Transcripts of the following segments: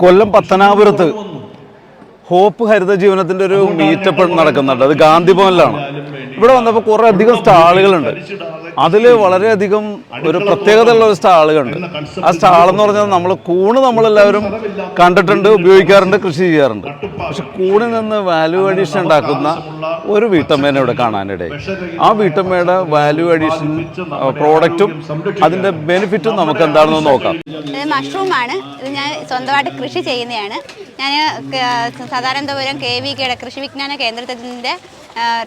കൊല്ലം പത്തനാപുരത്ത്. ഹോപ്പ് ഹരിത ജീവനത്തിന്റെ ഒരു മീറ്റപ്പ് നടക്കുന്നുണ്ട്. അത് ഗാന്ധി ഭവനിലാണ്. ഇവിടെ വന്നപ്പോൾ കുറെ അധികം സ്റ്റാളുകളുണ്ട്. അതിൽ വളരെയധികം ഒരു പ്രത്യേകതയുള്ള ഒരു സ്റ്റാളുകളുണ്ട്. ആ സ്റ്റാൾ എന്ന് പറഞ്ഞാൽ നമ്മൾ കൂണ് നമ്മളെല്ലാവരും കണ്ടിട്ടുണ്ട് ഉപയോഗിക്കാറുണ്ട് കൃഷി ചെയ്യാറുണ്ട്. പക്ഷെ കൂണിൽ നിന്ന് വാല്യൂ അഡീഷൻ ഉണ്ടാക്കുന്ന ഒരു വീട്ടമ്മേനെ ഇവിടെ കാണാനിടയിൽ ആ വീട്ടമ്മയുടെ വാല്യൂ അഡീഷൻ പ്രോഡക്റ്റും അതിന്റെ ബെനിഫിറ്റും നമുക്ക് എന്താണെന്ന് നോക്കാം. മഷ്റൂമാണ് ഇത് ഞാൻ സ്വന്തമായിട്ട് കൃഷി ചെയ്യുന്നതാണ്. ഞാൻ സാധാരണപുരം കെ വി കെയുടെ കൃഷി വിജ്ഞാന കേന്ദ്രത്തിന്റെ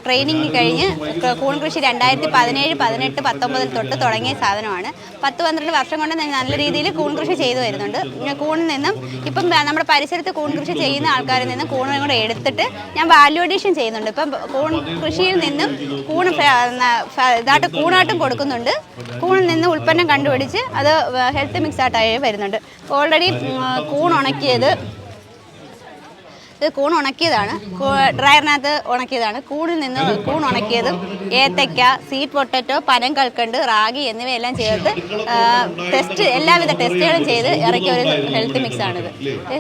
ട്രെയിനിങ് കഴിഞ്ഞ് ക- കൂൺ കൃഷി രണ്ടായിരത്തി പതിനേഴ് പതിനെട്ട് പത്തൊമ്പതിൽ തൊട്ട് തുടങ്ങിയ സാധനമാണ്. പത്ത് പന്ത്രണ്ട് വർഷം കൊണ്ട് നല്ല രീതിയിൽ കൂൺ കൃഷി ചെയ്തു വരുന്നുണ്ട്. കൂണിൽ നിന്നും ഇപ്പം നമ്മുടെ പരിസരത്ത് കൂൺ കൃഷി ചെയ്യുന്ന ആൾക്കാരിൽ നിന്നും കൂണും കൂടെ എടുത്തിട്ട് ഞാൻ വാല്യൂ അഡീഷൻ ചെയ്യുന്നുണ്ട്. ഇപ്പം കൂൺ കൃഷിയിൽ നിന്നും കൂണ് ഇതായിട്ട് കൂണായിട്ടും കൊടുക്കുന്നുണ്ട്. കൂണിൽ നിന്ന് ഉൽപ്പന്നം കണ്ടുപിടിച്ച് അത് ഹെൽത്ത് മിക്സ് ആയിട്ടായി വരുന്നുണ്ട്. ഓൾറെഡി കൂൺ ഉണക്കിയത് ഇത് കൂൺ ഉണക്കിയതാണ്. ഡ്രയറിനകത്ത് ഉണക്കിയതാണ്. കൂണിൽ നിന്ന് കൂൺ ഉണക്കിയതും ഏത്തയ്ക്ക സീറ്റ് പൊട്ടറ്റോ പനം കൽക്കണ്ട് റാഗി എന്നിവയെല്ലാം ചേർത്ത് ടെസ്റ്റ് എല്ലാവിധ ടെസ്റ്റുകളും ചെയ്ത് ഇറക്കിയ ഒരു ഹെൽത്ത് മിക്സ് ആണിത്.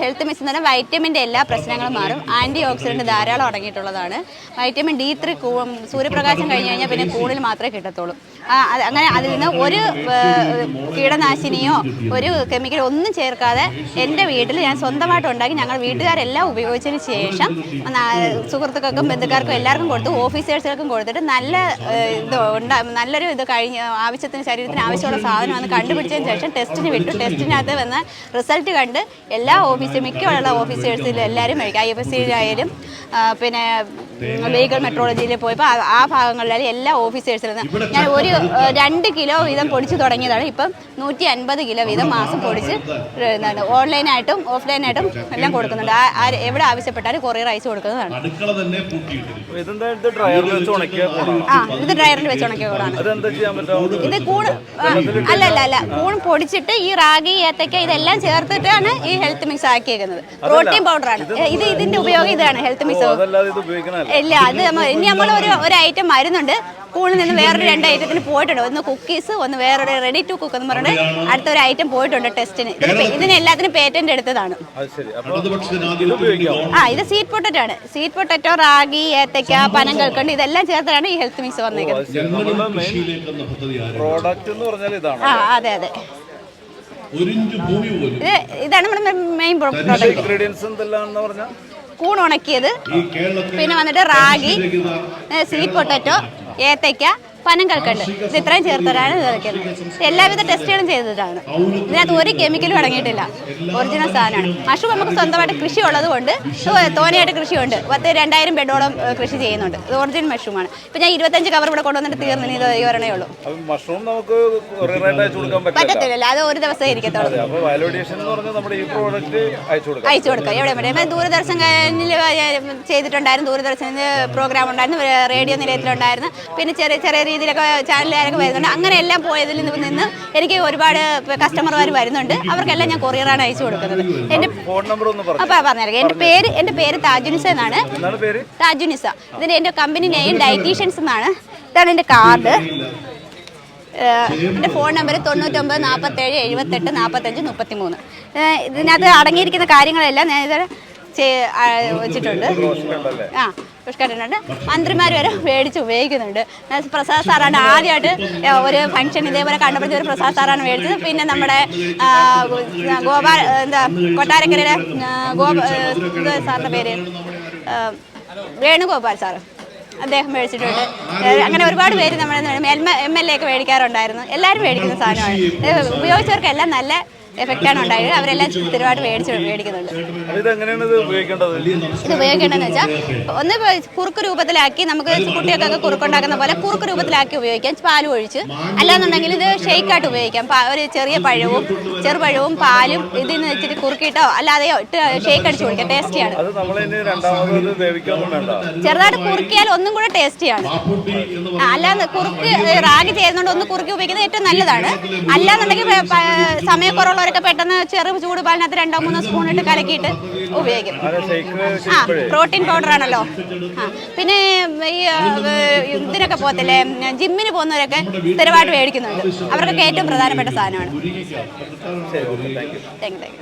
ഹെൽത്ത് മിക്സ് എന്ന് പറഞ്ഞാൽ വൈറ്റമിന്റെ എല്ലാ പ്രശ്നങ്ങളും മാറും. ആന്റി ഓക്സിഡന്റ് ധാരാളം അടങ്ങിയിട്ടുള്ളതാണ്. വൈറ്റമിൻ ഡി ത്രീ സൂര്യപ്രകാശം കഴിഞ്ഞ് കഴിഞ്ഞാൽ പിന്നെ കൂണിൽ മാത്രമേ കിട്ടത്തുള്ളൂ. അങ്ങനെ അതിൽ നിന്ന് ഒരു കീടനാശിനിയോ ഒരു കെമിക്കലോ ഒന്നും ചേർക്കാതെ എന്റെ വീട്ടിൽ ഞാൻ സ്വന്തമായിട്ട് ഉണ്ടാക്കി ഞങ്ങൾ വീട്ടുകാരെല്ലാം ഉപയോഗിച്ചതിന് ശേഷം സുഹൃത്തുക്കൾക്കും ബന്ധുക്കാർക്കും എല്ലാവർക്കും കൊടുത്തു ഓഫീസേഴ്സുകൾക്കും കൊടുത്തിട്ട് നല്ല ഇത് ഉണ്ടാ നല്ലൊരു ഇത് കഴിഞ്ഞ് ആവശ്യത്തിന് ശരീരത്തിന് ആവശ്യമുള്ള സാധനം വന്ന് കണ്ടുപിടിച്ചതിന് ശേഷം ടെസ്റ്റിന് വിട്ടു. ടെസ്റ്റിനകത്ത് വന്ന റിസൾട്ട് കണ്ട് എല്ലാ ഓഫീസും മിക്കുള്ള ഓഫീസേഴ്സിലും എല്ലാവരും ഐ എഫ് എസ് സിയിലായാലും പിന്നെ വെഹിക്കിൾ മെട്രോളജിയിൽ പോയപ്പോൾ ആ- ഭാഗങ്ങളിലായാലും എല്ലാ ഓഫീസേഴ്സിൽ നിന്ന്. ഞാൻ ഒരു രണ്ട് കിലോ വീതം പൊടിച്ച് തുടങ്ങിയതാണ്. ഇപ്പം നൂറ്റി അൻപത് കിലോ വീതം മാസം പൊടിച്ച് എന്താണ് ഓൺലൈനായിട്ടും ഓഫ്ലൈനായിട്ടും എല്ലാം കൊടുക്കുന്നുണ്ട്. ആ- എവിടെ ആവശ്യപ്പെട്ടാലും കൊറിയർ അയച്ചു കൊടുക്കുന്നതാണ്. അടുക്കള തന്നെ പൂട്ടിയിട്ടിരിക്കും ഇതെന്താ ഇത് ഡ്രയറിൽ വെച്ച് ഉണക്കിയ ആ ഇത് ഡ്രയറിൽ വെച്ച് ഉണക്കിയ കൂടാണ്. ഇത് കൂൺ അല്ല അല്ല അല്ല. കൂൺ പൊടിച്ചിട്ട് ഈ റാഗി ഏത്തക്ക ഇതെല്ലാം ചേർത്തിട്ടാണ് ഈ ഹെൽത്ത് മിക്സ് ആക്കിയേക്കുന്നത്. പ്രോട്ടീൻ പൗഡറാണ്. ഇത് ഇതിന്റെ ഉപയോഗം ഇതാണ് ഹെൽത്ത് മിക്സ്. ഇല്ല അത് ഇനി നമ്മൾ ഒരു ഒരു ഐറ്റം വരുന്നുണ്ട്. സ്കൂളിൽ നിന്ന് വേറൊരു രണ്ട് ഐറ്റത്തിന് പോയിട്ടുണ്ട്? ഒന്ന് കുക്കീസ് ഒന്ന് വേറൊരു റെഡി ടു കുക്ക് എന്ന് പറഞ്ഞിട്ട് അടുത്തൊരു ഐറ്റം പോയിട്ടുണ്ട് ടെസ്റ്റിന് ഇതിന് എല്ലാത്തിനും പേറ്റന്റ് എടുത്തതാണ്. ആ ഇത് സീറ്റ് പൊട്ടറ്റോ ആണ്. സീറ്റ് പൊട്ടറ്റോ റാഗി ഏത്തയ്ക്ക പനം കൽക്കണ്ട് ഇതെല്ലാം ചേർത്താണ് ഈ ഹെൽത്ത് മിക്സ് വന്നേക്കുന്നത്. ആ അതെ അതെ. ഒരിഞ്ച് ഭൂമി പോലും. ഇതാണ് നമ്മുടെ മെയിൻ പ്രോഡക്റ്റ് ഇൻഗ്രീഡിയൻസ് എന്തെല്ലാം എന്ന് പറഞ്ഞാൽ? കൂൺ ഉണക്കിയത്. പിന്നെ വന്നിട്ട് റാഗി സ്വീറ്റ് പൊട്ടറ്റോ ഏത്തയ്ക്ക പനം കൽക്കണ്ട് ഇത് ഇത്രയും ചേർത്തതാണ് ഇത് എല്ലാവിധ ടെസ്റ്റുകളും ചെയ്തതാണ്. ഇതിനകത്ത് ഒരു കെമിക്കലും അടങ്ങിയിട്ടില്ല. ഒറിജിനൽ സാധനമാണ്. മഷ്റൂം നമുക്ക് സ്വന്തമായിട്ട് കൃഷി ഉള്ളത് കൊണ്ട് തോനെയായിട്ട് കൃഷിയുണ്ട്. പത്ത് രണ്ടായിരം ബെഡോളം കൃഷി ചെയ്യുന്നുണ്ട്. ഇത് ഒറിജിനൽ മഷ്റൂമാണ് ഇപ്പം ഞാൻ ഇരുപത്തഞ്ച് കവർ ഇവിടെ കൊണ്ടുവന്നിട്ട് തീർന്നിന് ഇത് ഈ ഒരെണ്ണേ ഉള്ളൂ. പറ്റത്തില്ല മഷ്റൂം നമുക്ക് പറ്റത്തില്ലല്ലോ. അത് ഒരു ദിവസം ഇരിക്കത്തുള്ളൂ അയച്ചു കൊടുക്കാം. എവിടെ എവിടെ? ദൂരദർശൻ ചെയ്തിട്ടുണ്ടായിരുന്നു. ദൂരദർശനിൽ പ്രോഗ്രാം ഉണ്ടായിരുന്നു. റേഡിയോ നിലയത്തിലുണ്ടായിരുന്നു. പിന്നെ ചെറിയ ചെറിയ രീതിയിലൊക്കെ ചാനലുകാരൊക്കെ വരുന്നുണ്ട്. അങ്ങനെ എല്ലാം പോയതിൽ നിന്ന് എനിക്ക് ഒരുപാട് കസ്റ്റമർമാർ വരുന്നുണ്ട്. അവർക്കെല്ലാം ഞാൻ കൊറിയറാണ് അയച്ചു കൊടുക്കുന്നത്. എന്റെ ഫോൺ നമ്പർ ഒന്ന് പറഞ്ഞു? അപ്പോൾ പറഞ്ഞിരിക്കാം എന്റെ പേര് എന്റെ പേര് താജുനിസ എന്നാണ്. താജുനിസ. ഇതിന്റെ എന്റെ കമ്പനി നെയിം ഡയറ്റീഷ്യൻസ് എന്നാണ്. ഇതാണ് എന്റെ കാർഡ് എന്റെ ഫോൺ നമ്പർ തൊണ്ണൂറ്റൊമ്പത് നാൽപ്പത്തേഴ് എഴുപത്തെട്ട് നാൽപ്പത്തഞ്ച് മുപ്പത്തി മൂന്ന് ഇതിനകത്ത് അടങ്ങിയിരിക്കുന്ന കാര്യങ്ങളെല്ലാം ഞാൻ ഇത് വെച്ചിട്ടുണ്ട്. ആ. പുഷ്കരനുണ്ട് മന്ത്രിമാർ വരെ മേടിച്ച് ഉപയോഗിക്കുന്നുണ്ട്. പ്രസാദ് സാറാണ് ആദ്യമായിട്ട് ഒരു ഫംഗ്ഷൻ ഇതേപോലെ കണ്ടുപിടിച്ച ഒരു പ്രസാദ് സാറാണ് മേടിച്ചത്. പിന്നെ നമ്മുടെ ഗോപാൽ എന്താ കൊട്ടാരക്കരയിലെ ഗോപാ സാറിന്റെ പേര് വേണുഗോപാൽ സാറ് അദ്ദേഹം മേടിച്ചിട്ടുണ്ട്. അങ്ങനെ ഒരുപാട് പേര് നമ്മുടെ എം എൽ എ ഒക്കെ മേടിക്കാറുണ്ടായിരുന്നു. എല്ലാവരും മേടിക്കുന്ന സാധനമാണ്. ഉപയോഗിച്ചവർക്കെല്ലാം നല്ല എഫക്റ്റാണ് ഉണ്ടായത്. അവരെല്ലാം സ്ഥിരമായിട്ട് മേടിച്ച് മേടിക്കുന്നുണ്ട്. ഇത് ഉപയോഗിക്കേണ്ടതെന്ന് വെച്ചാൽ ഒന്ന് കുറുക്ക് രൂപത്തിലാക്കി നമുക്ക് കുട്ടികൾക്കൊക്കെ കുറുക്കുണ്ടാക്കുന്ന പോലെ കുറുക്ക് രൂപത്തിലാക്കി ഉപയോഗിക്കാം. പാലും ഒഴിച്ച്. അല്ലാന്നുണ്ടെങ്കിൽ ഇത് ഷെയ്ക്കായിട്ട് ഉപയോഗിക്കാം. ഒരു ചെറിയ പഴവും ചെറുപഴവും പാലും ഇതിൽ നിന്ന് വെച്ചിട്ട് കുറുക്കിയിട്ടോ അല്ലാതെയോ ഇട്ട് ഷെയ്ക്ക് അടിച്ച് കുടിക്കാം. ടേസ്റ്റിയാണ് ചെറുതായിട്ട് കുറുക്കിയാൽ ഒന്നും കൂടെ ടേസ്റ്റിയാണ് അല്ലാതെ അല്ലാന്ന് കുറുക്ക് റാഗ് ചെയ്യുന്നതുകൊണ്ട് ഒന്ന് കുറുക്കി ഉപയോഗിക്കുന്നത് ഏറ്റവും നല്ലതാണ്. അല്ലാന്നുണ്ടെങ്കിൽ പ- പ- പെട്ടെന്ന് ചെറു ചൂട് പാലിനകത്ത് രണ്ടോ മൂന്നോ സ്പൂൺ ഇട്ട് കലക്കിയിട്ട് ഉപയോഗിക്കും. ആ പ്രോട്ടീൻ പൗഡർ ആണല്ലോ. ആ പിന്നെ ഈ ഇതിനൊക്കെ പോകത്തില്ലേ? ജിമ്മിന് പോകുന്നവരൊക്കെ സ്ഥിരമായിട്ട് മേടിക്കുന്നുണ്ട്. അവർക്കൊക്കെ ഏറ്റവും പ്രധാനപ്പെട്ട സാധനമാണ്. Thank you